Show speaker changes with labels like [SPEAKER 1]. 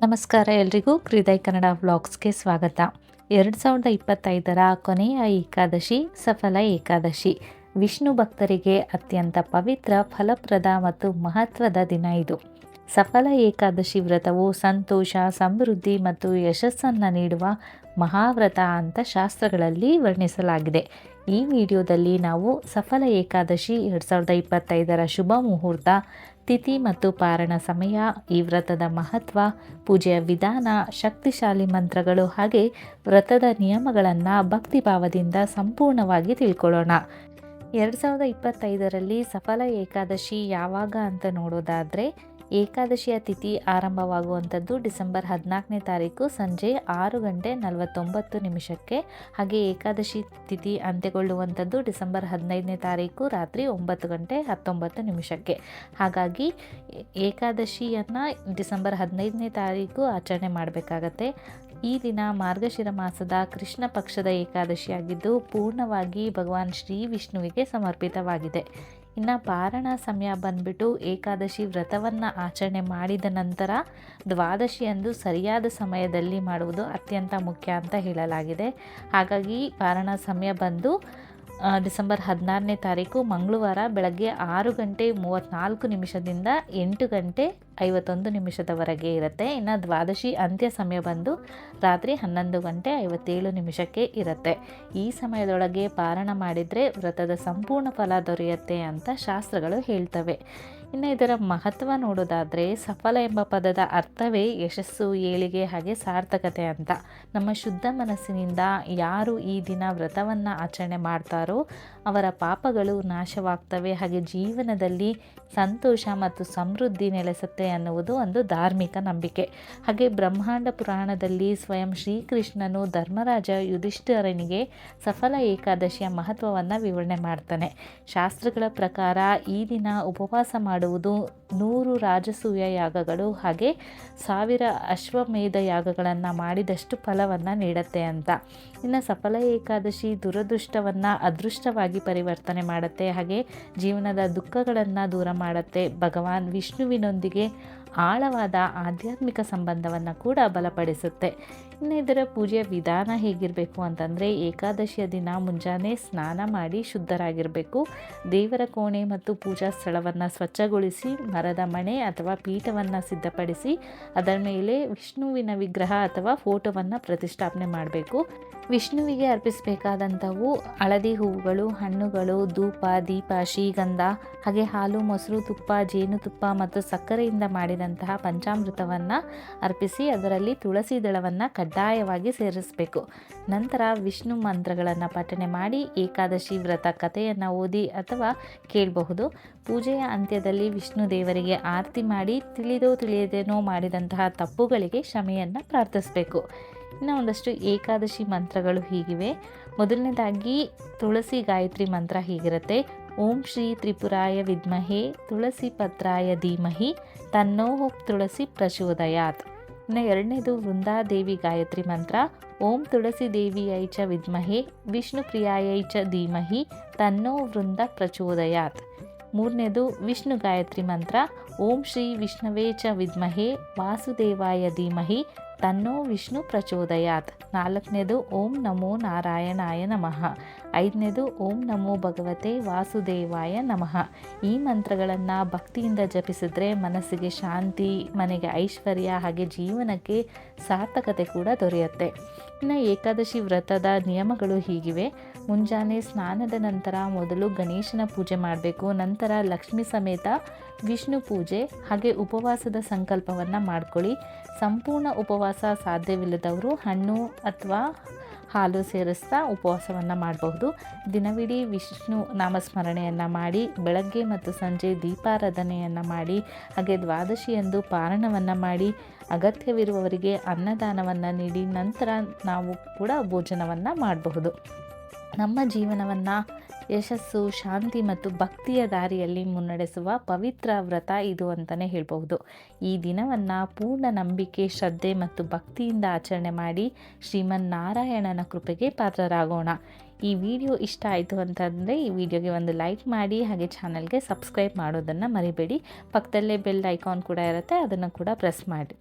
[SPEAKER 1] ನಮಸ್ಕಾರ ಎಲ್ರಿಗೂ ಹೃದಯ ಕನ್ನಡ ವ್ಲಾಗ್ಸ್ಗೆ ಸ್ವಾಗತ. ಎರಡು ಸಾವಿರದ ಇಪ್ಪತ್ತೈದರ ಕೊನೆಯ ಏಕಾದಶಿ, ಸಫಲ ಏಕಾದಶಿ. ವಿಷ್ಣು ಭಕ್ತರಿಗೆ ಅತ್ಯಂತ ಪವಿತ್ರ, ಫಲಪ್ರದ ಮತ್ತು ಮಹತ್ವದ ದಿನ ಇದು. ಸಫಲ ಏಕಾದಶಿ ವ್ರತವು ಸಂತೋಷ, ಸಮೃದ್ಧಿ ಮತ್ತು ಯಶಸ್ಸನ್ನು ನೀಡುವ ಮಹಾವ್ರತ ಅಂತ ಶಾಸ್ತ್ರಗಳಲ್ಲಿ ವರ್ಣಿಸಲಾಗಿದೆ. ಈ ವಿಡಿಯೋದಲ್ಲಿ ನಾವು ಸಫಲ ಏಕಾದಶಿ ಎರಡು ಸಾವಿರದ ಇಪ್ಪತ್ತೈದರ ಶುಭ ಮುಹೂರ್ತ ತಿಥಿ ಮತ್ತು ಪಾರಣ ಸಮಯ, ಈ ವ್ರತದ ಮಹತ್ವ, ಪೂಜೆಯ ವಿಧಾನ, ಶಕ್ತಿಶಾಲಿ ಮಂತ್ರಗಳು ಹಾಗೆ ವ್ರತದ ನಿಯಮಗಳನ್ನು ಭಕ್ತಿಭಾವದಿಂದ ಸಂಪೂರ್ಣವಾಗಿ ತಿಳ್ಕೊಳ್ಳೋಣ. ಎರಡು ಸಾವಿರದ ಇಪ್ಪತ್ತೈದರಲ್ಲಿ ಸಫಲ ಏಕಾದಶಿ ಯಾವಾಗ ಅಂತ ನೋಡೋದಾದರೆ ಏಕಾದಶಿಯ ತಿಥಿ ಆರಂಭವಾಗುವಂಥದ್ದು ಡಿಸೆಂಬರ್ ಹದಿನಾಲ್ಕನೇ ತಾರೀಕು ಸಂಜೆ ಆರು ಗಂಟೆ ನಲವತ್ತೊಂಬತ್ತು ನಿಮಿಷಕ್ಕೆ. ಹಾಗೆ ಏಕಾದಶಿ ತಿಥಿ ಅಂತ್ಯಗೊಳ್ಳುವಂಥದ್ದು ಡಿಸೆಂಬರ್ ಹದಿನೈದನೇ ತಾರೀಕು ರಾತ್ರಿ ಒಂಬತ್ತು ಗಂಟೆ ಹತ್ತೊಂಬತ್ತು ನಿಮಿಷಕ್ಕೆ. ಹಾಗಾಗಿ ಏಕಾದಶಿಯನ್ನು ಡಿಸೆಂಬರ್ ಹದಿನೈದನೇ ತಾರೀಕು ಆಚರಣೆ ಮಾಡಬೇಕಾಗತ್ತೆ. ಈ ದಿನ ಮಾರ್ಗಶಿರ ಮಾಸದ ಕೃಷ್ಣ ಪಕ್ಷದ ಏಕಾದಶಿಯಾಗಿದ್ದು ಪೂರ್ಣವಾಗಿ ಭಗವಾನ್ ಶ್ರೀ ವಿಷ್ಣುವಿಗೆ ಸಮರ್ಪಿತವಾಗಿದೆ. ಇನ್ನು ಪಾರಣ ಸಮಯ ಬಂದ್ಬಿಟ್ಟು ಏಕಾದಶಿ ವ್ರತವನ್ನು ಆಚರಣೆ ಮಾಡಿದ ನಂತರ ದ್ವಾದಶಿಯಂದು ಸರಿಯಾದ ಸಮಯದಲ್ಲಿ ಮಾಡುವುದು ಅತ್ಯಂತ ಮುಖ್ಯ ಅಂತ ಹೇಳಲಾಗಿದೆ. ಹಾಗಾಗಿ ಪಾರಣ ಸಮಯ ಬಂದು ಡಿಸೆಂಬರ್ ಹದಿನಾರನೇ ತಾರೀಕು ಮಂಗಳವಾರ ಬೆಳಗ್ಗೆ ಆರು ಗಂಟೆ ಮೂವತ್ತ್ನಾಲ್ಕು ನಿಮಿಷದಿಂದ ಎಂಟು ಗಂಟೆ ಐವತ್ತೊಂದು ನಿಮಿಷದವರೆಗೆ ಇರುತ್ತೆ. ಇನ್ನು ದ್ವಾದಶಿ ಅಂತ್ಯ ಸಮಯ ಬಂದು ರಾತ್ರಿ ಹನ್ನೊಂದು ಗಂಟೆ ಐವತ್ತೇಳು ನಿಮಿಷಕ್ಕೆ ಇರುತ್ತೆ. ಈ ಸಮಯದೊಳಗೆ ಪಾರಣ ಮಾಡಿದರೆ ವ್ರತದ ಸಂಪೂರ್ಣ ಫಲ ದೊರೆಯುತ್ತೆ ಅಂತ ಶಾಸ್ತ್ರಗಳು ಹೇಳ್ತವೆ. ಇನ್ನು ಇದರ ಮಹತ್ವ ನೋಡೋದಾದರೆ ಸಫಲ ಎಂಬ ಪದದ ಅರ್ಥವೇ ಯಶಸ್ಸು, ಏಳಿಗೆ ಹಾಗೆ ಸಾರ್ಥಕತೆ ಅಂತ. ನಮ್ಮ ಶುದ್ಧ ಮನಸ್ಸಿನಿಂದ ಯಾರು ಈ ದಿನ ವ್ರತವನ್ನು ಆಚರಣೆ ಮಾಡ್ತಾರೋ ಅವರ ಪಾಪಗಳು ನಾಶವಾಗ್ತವೆ. ಹಾಗೆ ಜೀವನದಲ್ಲಿ ಸಂತೋಷ ಮತ್ತು ಸಮೃದ್ಧಿ ನೆಲೆಸುತ್ತೆ ಅನ್ನುವುದು ಒಂದು ಧಾರ್ಮಿಕ ನಂಬಿಕೆ. ಹಾಗೆ ಬ್ರಹ್ಮಾಂಡ ಪುರಾಣದಲ್ಲಿ ಸ್ವಯಂ ಶ್ರೀಕೃಷ್ಣನು ಧರ್ಮರಾಜ ಯುಧಿಷ್ಠಿರನಿಗೆ ಸಫಲ ಏಕಾದಶಿಯ ಮಹತ್ವವನ್ನು ವಿವರಣೆ ಮಾಡ್ತಾನೆ. ಶಾಸ್ತ್ರಗಳ ಪ್ರಕಾರ ಈ ದಿನ ಉಪವಾಸ ಮಾಡುವುದು ನೂರು ರಾಜಸೂಯ ಯಾಗಗಳು ಹಾಗೆ ಸಾವಿರ ಅಶ್ವಮೇಧ ಯಾಗಗಳನ್ನು ಮಾಡಿದಷ್ಟು ಫಲವನ್ನು ನೀಡುತ್ತೆ ಅಂತ. ಇನ್ನು ಸಫಲ ಏಕಾದಶಿ ದುರದೃಷ್ಟವನ್ನು ಅದೃಷ್ಟವಾಗಿ ಪರಿವರ್ತನೆ ಮಾಡುತ್ತೆ. ಹಾಗೆ ಜೀವನದ ದುಃಖಗಳನ್ನು ದೂರ ಮಾಡುತ್ತೆ. ಭಗವಾನ್ ವಿಷ್ಣುವಿನೊಂದಿಗೆ ಆಳವಾದ ಆಧ್ಯಾತ್ಮಿಕ ಸಂಬಂಧವನ್ನು ಕೂಡ ಬಲಪಡಿಸುತ್ತೆ. ಇನ್ನು ಇದರ ಪೂಜೆಯ ವಿಧಾನ ಹೇಗಿರಬೇಕು ಅಂತಂದರೆ ಏಕಾದಶಿಯ ದಿನ ಮುಂಜಾನೆ ಸ್ನಾನ ಮಾಡಿ ಶುದ್ಧರಾಗಿರಬೇಕು. ದೇವರ ಕೋಣೆ ಮತ್ತು ಪೂಜಾ ಸ್ಥಳವನ್ನು ಸ್ವಚ್ಛಗೊಳಿಸಿ, ಮರದ ಮಣೆ ಅಥವಾ ಪೀಠವನ್ನು ಸಿದ್ಧಪಡಿಸಿ, ಅದರ ಮೇಲೆ ವಿಷ್ಣುವಿನ ವಿಗ್ರಹ ಅಥವಾ ಫೋಟೋವನ್ನು ಪ್ರತಿಷ್ಠಾಪನೆ ಮಾಡಬೇಕು. ವಿಷ್ಣುವಿಗೆ ಅರ್ಪಿಸಬೇಕಾದಂಥವು ಹಳದಿ ಹೂವುಗಳು, ಹಣ್ಣುಗಳು, ಧೂಪ, ದೀಪ, ಶ್ರೀಗಂಧ, ಹಾಗೆ ಹಾಲು, ಮೊಸರು, ತುಪ್ಪ, ಜೇನುತುಪ್ಪ ಮತ್ತು ಸಕ್ಕರೆಯಿಂದ ಮಾಡಿದಂತಹ ಪಂಚಾಮೃತವನ್ನು ಅರ್ಪಿಸಿ ಅದರಲ್ಲಿ ತುಳಸಿ ದಳವನ್ನು ಕಡ್ಡಾಯವಾಗಿ ಸೇರಿಸಬೇಕು. ನಂತರ ವಿಷ್ಣು ಮಂತ್ರಗಳನ್ನು ಪಠನೆ ಮಾಡಿ ಏಕಾದಶಿ ವ್ರತ ಕಥೆಯನ್ನು ಓದಿ ಅಥವಾ ಕೇಳಬಹುದು. ಪೂಜೆಯ ಅಂತ್ಯದಲ್ಲಿ ವಿಷ್ಣು ದೇವರಿಗೆ ಆರತಿ ಮಾಡಿ ತಿಳಿದೋ ತಿಳಿಯದೇನೋ ಮಾಡಿದಂತಹ ತಪ್ಪುಗಳಿಗೆ ಕ್ಷಮೆಯನ್ನು ಪ್ರಾರ್ಥಿಸಬೇಕು. ಇನ್ನು ಒಂದಷ್ಟು ಏಕಾದಶಿ ಮಂತ್ರಗಳು ಹೀಗಿವೆ. ಮೊದಲನೇದಾಗಿ ತುಳಸಿ ಗಾಯತ್ರಿ ಮಂತ್ರ ಹೀಗಿರುತ್ತೆ. ಓಂ ಶ್ರೀ ತ್ರಿಪುರಾಯ ವಿದ್ಮಹೇ ತುಳಸಿ ಪತ್ರಾಯ ಧೀಮಹಿ ತನ್ನೋ ತುಳಸಿ ಪ್ರಚೋದಯಾತ್. ಇನ್ನು ಎರಡನೇದು ವೃಂದಾದೇವಿ ಗಾಯತ್ರಿ ಮಂತ್ರ, ಓಂ ತುಳಸಿ ದೇವಿಯೈ ಚ ವಿದ್ಮಹೇ ವಿಷ್ಣು ಪ್ರಿಯಾಯೈ ಚ ಧೀಮಹಿ ತನ್ನೋ ವೃಂದ ಪ್ರಚೋದಯಾತ್. ಮೂರನೇದು ವಿಷ್ಣು ಗಾಯತ್ರಿ ಮಂತ್ರ, ಓಂ ಶ್ರೀ ವಿಷ್ಣವೇ ಚ ವಿದ್ಮಹೇ ವಾಸುದೇವಾಯ ಧೀಮಹಿ ತನ್ನೋ ವಿಷ್ಣು ಪ್ರಚೋದಯಾತ್. ನಾಲ್ಕನೇದು, ಓಂ ನಮೋ ನಾರಾಯಣಾಯ ನಮಃ. ಐದನೇದು, ಓಂ ನಮೋ ಭಗವತೆ ವಾಸುದೇವಾಯ ನಮಃ. ಈ ಮಂತ್ರಗಳನ್ನು ಭಕ್ತಿಯಿಂದ ಜಪಿಸಿದ್ರೆ ಮನಸ್ಸಿಗೆ ಶಾಂತಿ, ಮನೆಗೆ ಐಶ್ವರ್ಯ ಹಾಗೆ ಜೀವನಕ್ಕೆ ಸಾರ್ಥಕತೆ ಕೂಡ ದೊರೆಯುತ್ತೆ. ಇನ್ನು ಏಕಾದಶಿ ವ್ರತದ ನಿಯಮಗಳು ಹೀಗಿವೆ. ಮುಂಜಾನೆ ಸ್ನಾನದ ನಂತರ ಮೊದಲು ಗಣೇಶನ ಪೂಜೆ ಮಾಡಬೇಕು, ನಂತರ ಲಕ್ಷ್ಮಿ ಸಮೇತ ವಿಷ್ಣು ಪೂಜೆ, ಹಾಗೆ ಉಪವಾಸದ ಸಂಕಲ್ಪವನ್ನು ಮಾಡ್ಕೊಳ್ಳಿ. ಸಂಪೂರ್ಣ ಉಪವಾಸ ಸಾಧ್ಯವಿಲ್ಲದವರು ಹಣ್ಣು ಅಥವಾ ಹಾಲು ಸೇರಿಸ್ತಾ ಉಪವಾಸವನ್ನು ಮಾಡಬಹುದು. ದಿನವಿಡೀ ವಿಷ್ಣು ನಾಮಸ್ಮರಣೆಯನ್ನು ಮಾಡಿ, ಬೆಳಗ್ಗೆ ಮತ್ತು ಸಂಜೆ ದೀಪಾರಾಧನೆಯನ್ನು ಮಾಡಿ, ಹಾಗೆ ದ್ವಾದಶಿಯಂದು ಪಾರಣವನ್ನು ಮಾಡಿ, ಅಗತ್ಯವಿರುವವರಿಗೆ ಅನ್ನದಾನವನ್ನು ನೀಡಿ, ನಂತರ ನಾವು ಕೂಡ ಭೋಜನವನ್ನು ಮಾಡಬಹುದು. ನಮ್ಮ ಜೀವನವನ್ನು ಯಶಸ್ಸು, ಶಾಂತಿ ಮತ್ತು ಭಕ್ತಿಯ ದಾರಿಯಲ್ಲಿ ಮುನ್ನಡೆಸುವ ಪವಿತ್ರ ವ್ರತ ಇದು ಅಂತಲೇ ಹೇಳಬಹುದು. ಈ ದಿನವನ್ನು ಪೂರ್ಣ ನಂಬಿಕೆ, ಶ್ರದ್ಧೆ ಮತ್ತು ಭಕ್ತಿಯಿಂದ ಆಚರಣೆ ಮಾಡಿ ಶ್ರೀಮನ್ನಾರಾಯಣನ ಕೃಪೆಗೆ ಪಾತ್ರರಾಗೋಣ. ಈ ವಿಡಿಯೋ ಇಷ್ಟ ಆಯಿತು ಅಂತಂದರೆ ಈ ವಿಡಿಯೋಗೆ ಒಂದು ಲೈಕ್ ಮಾಡಿ, ಹಾಗೆ ಚಾನಲ್ಗೆ ಸಬ್ಸ್ಕ್ರೈಬ್ ಮಾಡೋದನ್ನು ಮರಿಬೇಡಿ. ಪಕ್ಕದಲ್ಲೇ ಬೆಲ್ ಐಕಾನ್ ಕೂಡ ಇರುತ್ತೆ, ಅದನ್ನು ಕೂಡ ಪ್ರೆಸ್ ಮಾಡಿ